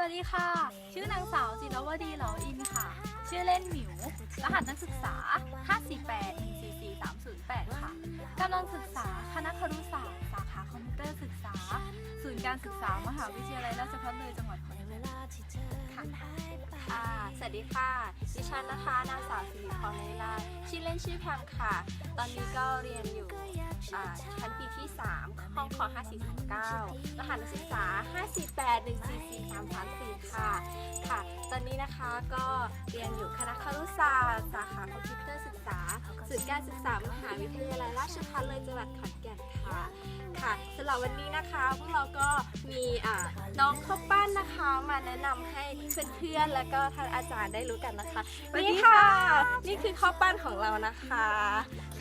วัสดีค่ะ ชื่อนางสาวจิรวดีเหลาอินค่ะ ชื่อเล่นหมิว รหัสนักศึกษา 548 144 308 ค่ะ กำลังศึกษาคณะครุศาสตร์ สาขาคอมพิวเตอร์ศึกษา ศูนย์การศึกษามหาวิทยาลัยราชภัฏเลยจังหวัดขอนแก่นค่ะ สวัสดีค่ะ ดิฉันนะคะ นางสาวสิริพรใน ลาชื่อเล่นชื่อแพมค่ะ ตอนนี้ก็เรียนอยู่อ่าชั้นปีที่ 3 ห้องคอ5439รหัสนักศึกษา 548 144 334 ค่ะ ค่ะ ตอนนี้นะคะก็เรียนอยู่คณะครุศาสตร์สาขาคอมพิวเตอร์ศึกษา ศูนย์การศึกษามหาวิทยาลัยราชภัฏเลยจังหวัดขอนแก่นค่ะ ค่ะสำหรับวันนี้นะคะพวกเราก็มีอ่าน้องข้าวปั้นนะคะมาแนะนำให้เพื่อนๆแล้วก็ท่านอาจารย์ได้รู้กันนะคะสวัสดีนี่ค่ะนี่คือข้าวปั้นของเรานะคะ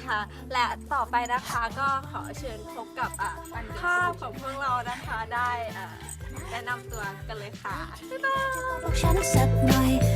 ค่ะ และต่อไปนะคะก็ขอเชิญพบกับอ่าภาพของพวกเรานะคะได้อ่าแนะนำตัวกันเลยค่ะบ๊ายบายบอกฉันสักหน่อยนะนะนะนะ